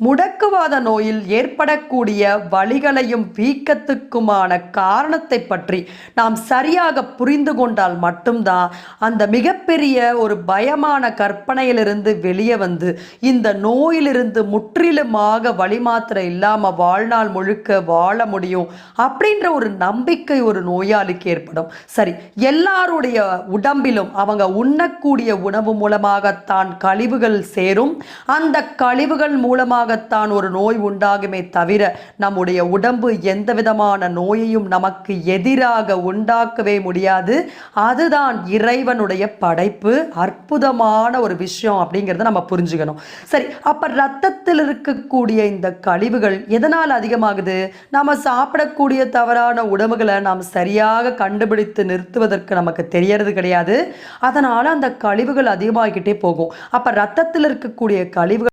முடக்குவாத நோயில் ஏற்படக்கூடிய வலிகளையும் வீக்கத்துக்குமான காரணத்தை பற்றி நாம் சரியாக புரிந்து கொண்டால் மட்டும்தான் அந்த மிகப்பெரிய ஒரு பயமான கற்பனையிலிருந்து வெளியே வந்து இந்த நோயிலிருந்து முற்றிலுமாக வழி மாத்திரை இல்லாமல் வாழ்நாள் முழுக்க வாழ முடியும் அப்படின்ற ஒரு நம்பிக்கை ஒரு நோயாளிக்கு ஏற்படும். சரி எல்லாருடைய உடம்பிலும் அவங்க உண்ணக்கூடிய உணவு மூலமாகத்தான் கழிவுகள் சேரும். அந்த கழிவுகள் மூலமாகத்தான் ஒரு நோய் உண்டாகுமே தவிர நம்முடைய உடம்பு எந்த விதமான நோயையும் நமக்கு எதிராக உண்டாக்கவே முடியாது. அதுதான் இறைவனுடைய படைப்பு. அற்புதமான ஒரு விஷயம் அப்படிங்கிறத நம்ம புரிஞ்சுக்கணும். சரி அப்ப ரத்தத்தில் இருக்கக்கூடிய இந்த கழிவுகள் எதனால் அதிகமாகுது? நாம சாப்பிடக்கூடிய தவறான உடம்புகளை நாம் சரியாக கண்டுபிடித்து நிறுத்துவதற்கு நமக்கு தெரியறது கிடையாது. அதனால அந்த கழிவுகள் அதிகமாகிக்கிட்டே போகும். அப்ப ரத்தத்தில் இருக்கக்கூடிய கழிவுகள்